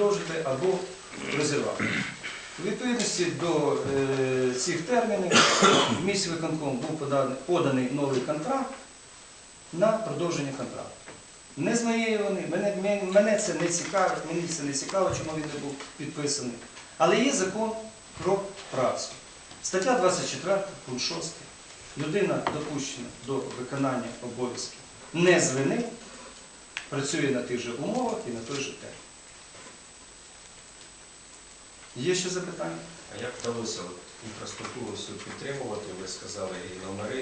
продовжити або розірвати. У відповідності до е, цих термінів в місті виконком був поданий, поданий новий контракт на продовження контракту. Не з моєї вини, мене, мене- це не цікавить, мені це не цікаво, чому він не був підписаний. Але є закон про працю. Стаття 24, пункт 6. Людина допущена до виконання обов'язків не з вини, працює на тих же умовах і на той же термін. Є ще запитання? А як вдалося інфраструктуру всю підтримувати? Ви сказали і номери,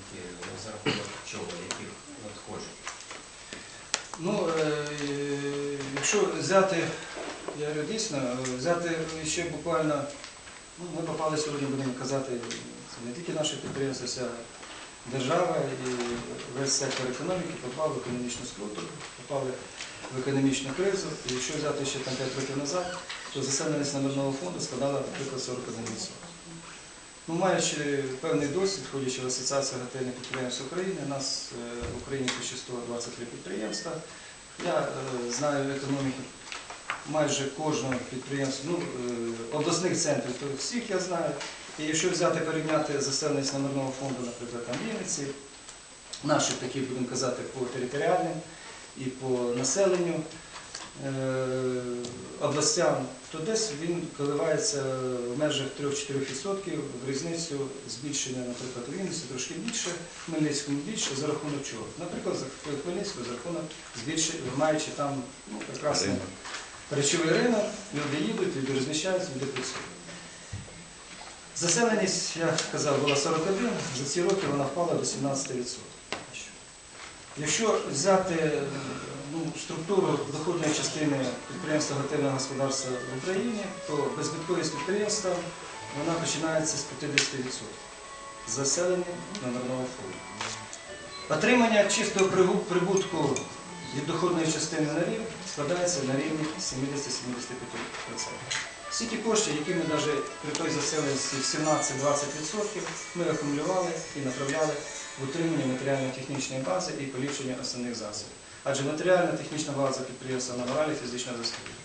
які за рахунок чого, яких надходжень? Ну, е, якщо взяти, я говорю, дійсно, взяти ще буквально, ну, ми попали сьогодні, будемо казати, це не тільки наше підприємство, вся держава і весь сектор економіки попав в економічну скруту, попали в економічну кризу. І якщо взяти ще там 5 років назад, то заселеність номерного фонду складала, наприклад, 41%. Ну, маючи певний досвід, входячи в Асоціацію готельних підприємств України, у нас е, в Україні ще 123 підприємства. Я е, знаю економіку майже кожного підприємства, ну, е, обласних центрів, то всіх я знаю. І якщо взяти порівняти заселеність номерного фонду, наприклад, там Вінниці, наших таких, будемо казати, по територіальним і по населенню е, областям, то десь він коливається в межах 3-4% в різницю збільшення, наприклад, у Вінниці трошки більше, в Хмельницькому більше, за рахунок чого? Наприклад, за Хмельницького за рахунок збільшення, маючи там ну, прекрасний речовий ринок, люди їдуть, люди розміщаються, люди працюють. Заселеність, я казав, була 41, за ці роки вона впала до 17%. Якщо взяти ну, структуру доходної частини підприємства готельного господарства в Україні, то беззбитковість підприємства вона починається з 50% заселення номерного фонду. Отримання чистого прибутку від доходної частини на рік складається на рівні 70-75%. Всі ті кошти, які ми навіть при той заселеності 17-20% ми акумулювали і направляли в утримання матеріально-технічної бази і поліпшення основних засобів. Адже матеріально-технічна база підприємства набирали фізична заставлення.